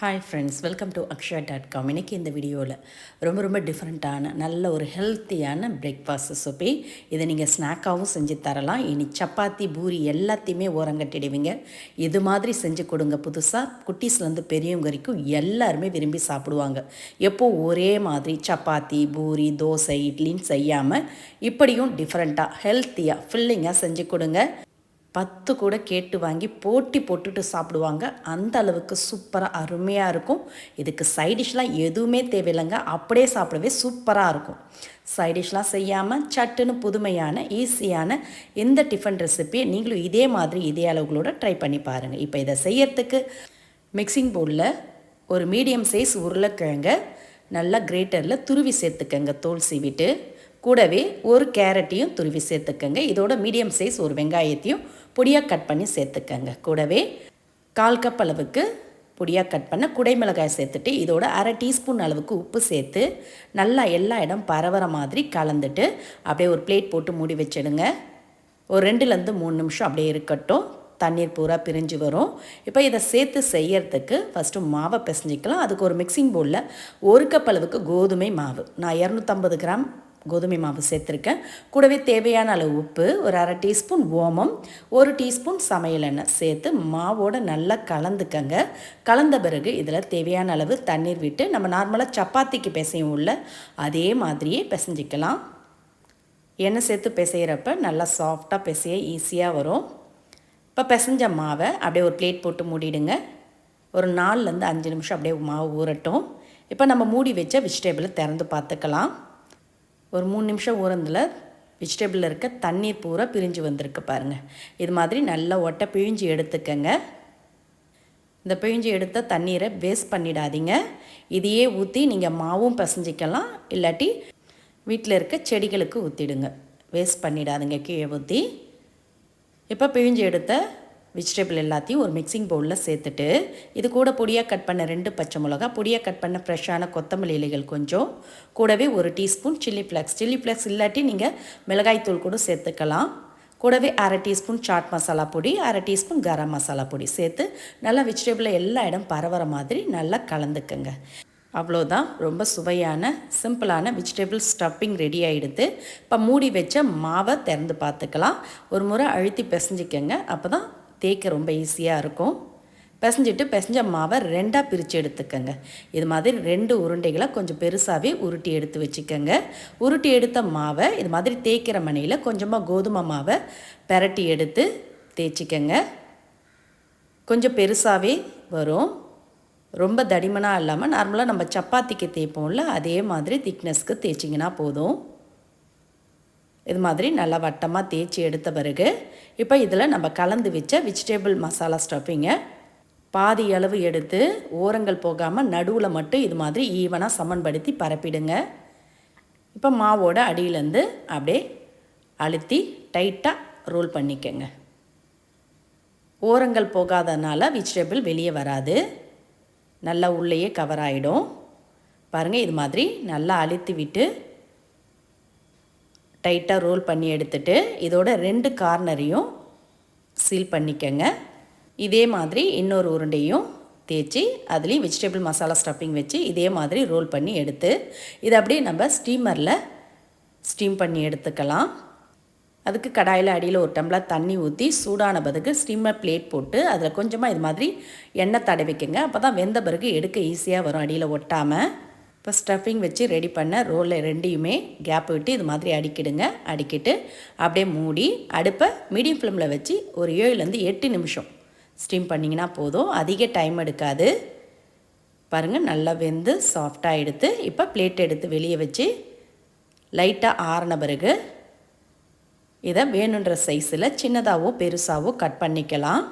Hi friends welcome to Akshaya dot com இன்றைக்கி இந்த வீடியோவில் ரொம்ப ரொம்ப டிஃப்ரெண்ட்டான நல்ல ஒரு ஹெல்த்தியான பிரேக்ஃபாஸ்ட் ரெசிபி இதை நீங்கள் ஸ்நாக்காகவும் செஞ்சு தரலாம். இனி சப்பாத்தி பூரி எல்லாத்தையுமே ஓரங்கட்டிடுவீங்க. இது மாதிரி செஞ்சு கொடுங்க புதுசாக குட்டீஸ்லேருந்து பெரியவங்க வரைக்கும் எல்லாருமே விரும்பி சாப்பிடுவாங்க. எப்போ ஒரே மாதிரி சப்பாத்தி பூரி தோசை இட்லின்னு செய்யாமல் இப்படியும் டிஃப்ரெண்ட்டாக ஹெல்த்தியாக ஃபில்லிங்காக செஞ்சு கொடுங்க. பத்து கூட கேட்டு வாங்கி போட்டி போட்டுட்டு சாப்பிடுவாங்க. அந்த அளவுக்கு சூப்பராக அருமையாக இருக்கும். இதுக்கு சைடிஷ்லாம் எதுவுமே தேவையில்லைங்க. அப்படியே சாப்பிடவே சூப்பராக இருக்கும். சைடிஷ்லாம் செய்யாமல் சட்டுன்னு புதுமையான ஈஸியான இந்த டிஃபன் ரெசிபியை நீங்களும் இதே மாதிரி இதே அளவுகளோட ட்ரை பண்ணி பாருங்கள் இப்போ இதை செய்யறதுக்கு மிக்சிங் பவுலில் ஒரு மீடியம் சைஸ் உருளைக்கிழங்க நல்லா கிரேட்டரில் துருவி சேர்த்துக்கங்க. தோல் சீவிட்டு கூடவே ஒரு கேரட்டையும் துருவி சேர்த்துக்கங்க. இதோட மீடியம் சைஸ் ஒரு வெங்காயத்தையும் பொடியாக கட் பண்ணி சேர்த்துக்கங்க. கூடவே கால் கப் அளவுக்கு பொடியாக கட் பண்ண குடைமிளகாய் சேர்த்துட்டு இதோட அரை டீஸ்பூன் அளவுக்கு உப்பு சேர்த்து நல்லா எல்லா இடம் பரவற மாதிரி கலந்துட்டு அப்படியே ஒரு பிளேட் போட்டு மூடி வச்சிடுங்க. ஒரு ரெண்டுலேருந்து மூணு நிமிஷம் அப்படியே இருக்கட்டும். தண்ணீர் பூரா பிரிஞ்சு வரும். இப்போ இதை சேர்த்து செய்யறதுக்கு ஃபஸ்ட்டு மாவை பிசைஞ்சிக்கலாம். அதுக்கு ஒரு மிக்சிங் பவுலில் ஒரு கப் அளவுக்கு கோதுமை மாவு. நான் இரநூத்தம்பது கிராம் கோதுமை மாவு சேர்த்துருக்கேன். கூடவே தேவையான அளவு உப்பு ஒரு அரை டீஸ்பூன் ஓமம் ஒரு டீஸ்பூன் சமையல் எண்ணெய் சேர்த்து மாவோடு நல்லா கலந்துக்கங்க. கலந்த பிறகு இதில் தேவையான அளவு தண்ணீர் விட்டு நம்ம நார்மலாக சப்பாத்திக்கு பிசையும் உள்ள அதே மாதிரியே பிசைஞ்சிக்கலாம். எண்ணெய் சேர்த்து பிசைகிறப்ப நல்லா சாஃப்டாக பிசைய ஈஸியாக வரும். இப்போ பிசைஞ்ச மாவை அப்படியே ஒரு பிளேட் போட்டு மூடிடுங்க. ஒரு நாலுலேருந்து அஞ்சு நிமிஷம் அப்படியே மாவு ஊறட்டும். இப்போ நம்ம மூடி வச்ச வெஜிடேபிளை திறந்து பார்த்துக்கலாம். ஒரு மூணு நிமிஷம் ஊறந்தில் வெஜிடபிளில் இருக்க தண்ணீர் பூரா பிரிஞ்சு வந்திருக்கு பாருங்கள் இது மாதிரி நல்லா ஒட்டை பிழிஞ்சு எடுத்துக்கங்க. இந்த பிழிஞ்சு எடுத்த தண்ணீரை வேஸ்ட் பண்ணிடாதீங்க. இதையே ஊற்றி நீங்கள் மாவும் பசஞ்சிக்கலாம். இல்லாட்டி வீட்டில் இருக்க செடிகளுக்கு ஊற்றிடுங்க வேஸ்ட் பண்ணிடாதீங்க கீழே ஊற்றி இப்போ பிழிஞ்சு எடுத்த வெஜிடபிள் எல்லாத்தையும் ஒரு மிக்சிங் பவுலில் சேர்த்துட்டு இது கூட பொடியாக கட் பண்ண ரெண்டு பச்சை மிளகா பொடியாக கட் பண்ண ஃப்ரெஷ்ஷான கொத்தமல்லி இலைகள் கொஞ்சம் கூடவே ஒரு teaspoon chilli flakes chilli flakes இல்லாட்டி நீங்கள் மிளகாய்த்தூள் கூட சேர்த்துக்கலாம். கூடவே அரை டீஸ்பூன் சாட் மசாலா பொடி அரை டீஸ்பூன் கரம் மசாலா பொடி சேர்த்து நல்லா வெஜிடபிளை எல்லா இடம் பரவற மாதிரி நல்லா கலந்துக்குங்க. அவ்வளோதான் ரொம்ப சுவையான சிம்பிளான வெஜிடபிள் ஸ்டஃப்பிங் ரெடி ஆகிடுது இப்போ மூடி வச்ச மாவை திறந்து பார்த்துக்கலாம். ஒரு முறை அழுத்தி பிசைஞ்சிக்கங்க. அப்போ தான் தேய்க்க ரொம்ப ஈஸியாக இருக்கும். பிசைஞ்சிட்டு பிசைஞ்ச மாவை ரெண்டாக பிரித்து எடுத்துக்கோங்க. இது மாதிரி ரெண்டு உருண்டைகளை கொஞ்சம் பெருசாகவே உருட்டி எடுத்து வச்சுக்கோங்க. உருட்டி எடுத்த மாவை இது மாதிரி தேய்க்கிற மணியில் கொஞ்சமாக கோதுமை மாவை பெரட்டி எடுத்து தேய்ச்சிக்கோங்க. கொஞ்சம் பெருசாகவே வரும். ரொம்ப தடிமனாக இல்லாமல் நார்மலாக நம்ம சப்பாத்திக்கு தேய்ப்போம்ல அதே மாதிரி திக்னஸ்க்கு தேய்ச்சிங்கன்னா போதும். இது மாதிரி நல்லா வட்டமாக தேய்ச்சி எடுத்த பிறகு இப்போ இதில் நம்ம கலந்து வச்ச வெஜிடேபிள் மசாலா ஸ்டஃபிங்கை பாதி அளவு எடுத்து ஓரங்கள் போகாமல் நடுவில் மட்டும் இது மாதிரி ஈவனாக சமன்படுத்தி பரப்பிடுங்க. இப்போ மாவோட அடியிலேருந்து அப்படியே அழுத்தி டைட்டாக ரோல் பண்ணிக்கங்க. ஓரங்கள் போகாதனால வெஜிடபிள் வெளியே வராது. நல்லா உள்ளேயே கவர் ஆகிடும் பாருங்கள் இது மாதிரி நல்லா அழுத்தி விட்டு டைட்டாக ரோல் பண்ணி எடுத்துட்டு இதோட ரெண்டு கார்னரையும் சீல் பண்ணிக்கங்க. இதே மாதிரி இன்னொரு உருண்டையும் தேய்ச்சி அதுலேயும் வெஜிடபிள் மசாலா ஸ்டஃப்பிங் வச்சு இதே மாதிரி ரோல் பண்ணி எடுத்து இதை அப்படியே நம்ம ஸ்டீமரில் ஸ்டீம் பண்ணி எடுத்துக்கலாம். அதுக்கு கடாயில் அடியில் ஒரு டம்ளர் தண்ணி ஊற்றி சூடான பிறகு ஸ்டீமர் பிளேட் போட்டு அதில் கொஞ்சமாக இது மாதிரி எண்ணெய் தடவிக்கங்க. அப்போ தான் வெந்த பிறகு எடுக்க ஈஸியாக வரும் அடியில் ஒட்டாமல் இப்போ ஸ்டஃபிங் வச்சு ரெடி பண்ண ரோலில் ரெண்டையுமே கேப் விட்டு இது மாதிரி அடிக்கிடுங்க. அடிக்கிட்டு அப்படியே மூடி அடுப்பை மீடியம் ஃப்ளேமில் வச்சு ஒரு ஏழுலேருந்து எட்டு நிமிஷம் ஸ்டீம் பண்ணிங்கன்னா போதும். அதிக டைம் எடுக்காது. பாருங்கள் நல்லா வெந்து சாஃப்டாக எடுத்து இப்போ பிளேட் எடுத்து வெளியே வச்சு லைட்டாக ஆறின பிறகு இதை வேணுன்ற சைஸில் சின்னதாகவோ பெருசாகவோ கட் பண்ணிக்கலாம்.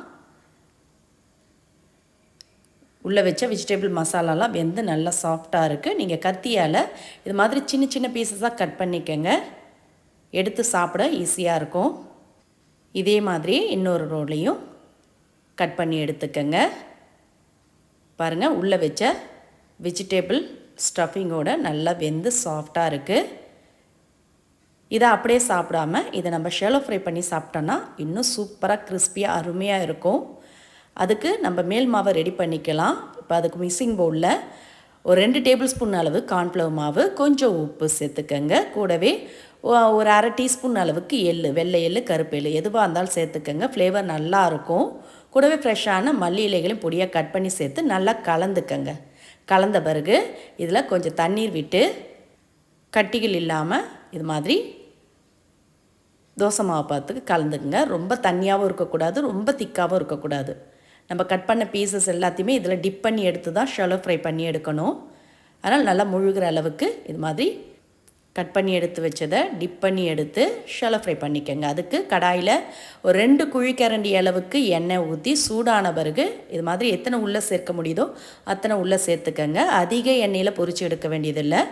உள்ளே வச்ச வெஜிடபிள் மசாலாலாம் வெந்து நல்லா சாஃப்டாக இருக்குது நீங்கள் கத்தியால் இது மாதிரி சின்ன சின்ன பீசஸாக கட் பண்ணிக்கோங்க. எடுத்து சாப்பிட ஈஸியாக இருக்கும். இதே மாதிரி இன்னொரு ரோலையும் கட் பண்ணி எடுத்துக்கோங்க. பாருங்கள் உள்ளே வச்ச வெஜிடேபிள் ஸ்டஃபிங்கோட நல்லா வெந்து சாஃப்டாக இருக்குது இதை அப்படியே சாப்பிடாம இதை நம்ம ஷேலோ ஃப்ரை பண்ணி சாப்பிட்டோன்னா இன்னும் சூப்பராக கிறிஸ்பியாக அருமையாக இருக்கும். அதுக்கு நம்ம மேல் மாவை ரெடி பண்ணிக்கலாம். இப்போ அதுக்கு மிக்சிங் பவுலில் ஒரு ரெண்டு டேபிள் ஸ்பூன் அளவு கார்ன்ஃப்ளவர் மாவு கொஞ்சம் உப்பு சேர்த்துக்கங்க. கூடவே ஒரு அரை டீஸ்பூன் அளவுக்கு எள்ளு வெள்ளை எள்ளு கருப்பு எள் எதுவாக இருந்தாலும் சேர்த்துக்கங்க. ஃப்ளேவர் நல்லாயிருக்கும் கூடவே ஃப்ரெஷ்ஷான மல்லி இலைகளையும் பொடியாக கட் பண்ணி சேர்த்து நல்லா கலந்துக்கங்க. கலந்த பிறகு இதில் கொஞ்சம் தண்ணீர் விட்டு கட்டிகள் இல்லாமல் இது மாதிரி தோசை மாவு பார்த்துக்கு கலந்துக்குங்க. ரொம்ப தண்ணியாகவும் இருக்கக்கூடாது ரொம்ப திக்காகவும் இருக்கக்கூடாது. நம்ம கட் பண்ண பீசஸ் எல்லாத்தையுமே இதில் டிப் பண்ணி எடுத்து தான் ஷலோ ஃப்ரை பண்ணி எடுக்கணும். அதனால் நல்லா முழுகிற அளவுக்கு இது மாதிரி கட் பண்ணி எடுத்து வச்சதை டிப் பண்ணி எடுத்து ஷலோ ஃப்ரை பண்ணிக்கோங்க. அதுக்கு கடாயில் ஒரு ரெண்டு குழிக்கரண்டி அளவுக்கு எண்ணெய் ஊற்றி சூடான பிறகு இது மாதிரி எத்தனை உள்ளே சேர்க்க முடியுதோ அத்தனை உள்ளே சேர்த்துக்கங்க. அதிக எண்ணெயில் பொறிச்சு எடுக்க வேண்டியதில்லை.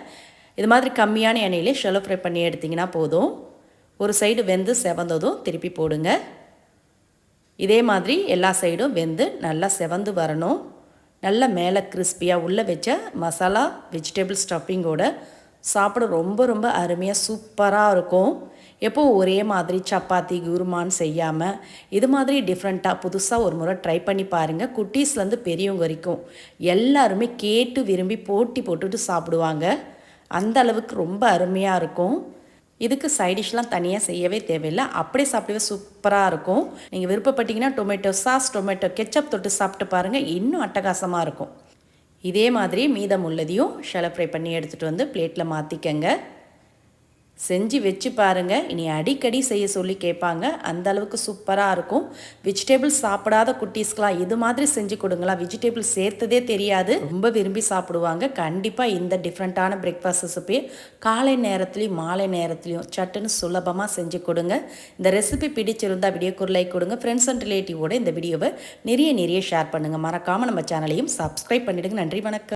இது மாதிரி கம்மியான எண்ணெயிலே ஷலோ ஃப்ரை பண்ணி எடுத்திங்கன்னா போதும். ஒரு சைடு வெந்து செவந்ததும் திருப்பி போடுங்க. இதே மாதிரி எல்லா சைடும் வெந்து நல்லா செவந்து வரணும். நல்லா மேலே கிறிஸ்பியாக உள்ளே வச்ச மசாலா வெஜிடபிள் ஸ்டஃபிங்கோட சாப்பிட ரொம்ப ரொம்ப அருமையாக சூப்பராக இருக்கும். எப்போ ஒரே மாதிரி சப்பாத்தி குருமான்னு செய்யாமல் இது மாதிரி டிஃப்ரெண்ட்டாக புதுசாக ஒரு முறை ட்ரை பண்ணி பாருங்கள் குட்டீஸ்லேருந்து பெரியவங்க வரைக்கும் எல்லாருமே கேட்டு விரும்பி போட்டி போட்டுட்டு சாப்பிடுவாங்க. அந்த அளவுக்கு ரொம்ப அருமையாக இருக்கும். இதுக்கு சைடிஷ்லாம் தனியாக செய்யவே தேவையில்லை. அப்படியே சாப்பிடவே சூப்பராக இருக்கும். நீங்கள் விருப்பப்பட்டீங்கன்னா டொமேட்டோ சாஸ் டொமேட்டோ கெச்சப் தொட்டு சாப்பிட்டு பாருங்கள் இன்னும் அட்டகாசமாக இருக்கும். இதே மாதிரி மீதம் உள்ளதையும் ஷெல ஃப்ரை பண்ணி எடுத்துகிட்டு வந்து பிளேட்டில் மாற்றிக்கங்க செஞ்சு வச்சு பாருங்கள் இனி அடிக்கடி செய்ய சொல்லி கேட்பாங்க. அந்த அளவுக்கு சூப்பராக இருக்கும். வெஜிடபிள்ஸ் சாப்பிடாத குட்டீஸ்க்கெலாம் இது மாதிரி செஞ்சு கொடுங்களா. வெஜிடபிள்ஸ் சேர்த்ததே தெரியாது. ரொம்ப விரும்பி சாப்பிடுவாங்க. கண்டிப்பாக இந்த டிஃப்ரெண்ட்டான பிரேக்ஃபாஸ்ட் ரெசிபி காலை நேரத்துலையும் மாலை நேரத்துலையும் சட்டுன்னு சுலபமாக செஞ்சு கொடுங்க. இந்த ரெசிபி பிடிச்சிருந்தா வீடியோக்கு ஒரு லைக் கொடுங்க. ஃப்ரெண்ட்ஸ் அண்ட் ரிலேட்டிவோட இந்த வீடியோவை நிறைய நிறைய ஷேர் பண்ணுங்கள் மறக்காமல் நம்ம சேனலையும் சப்ஸ்கிரைப் பண்ணிவிடுங்க நன்றி வணக்கம்.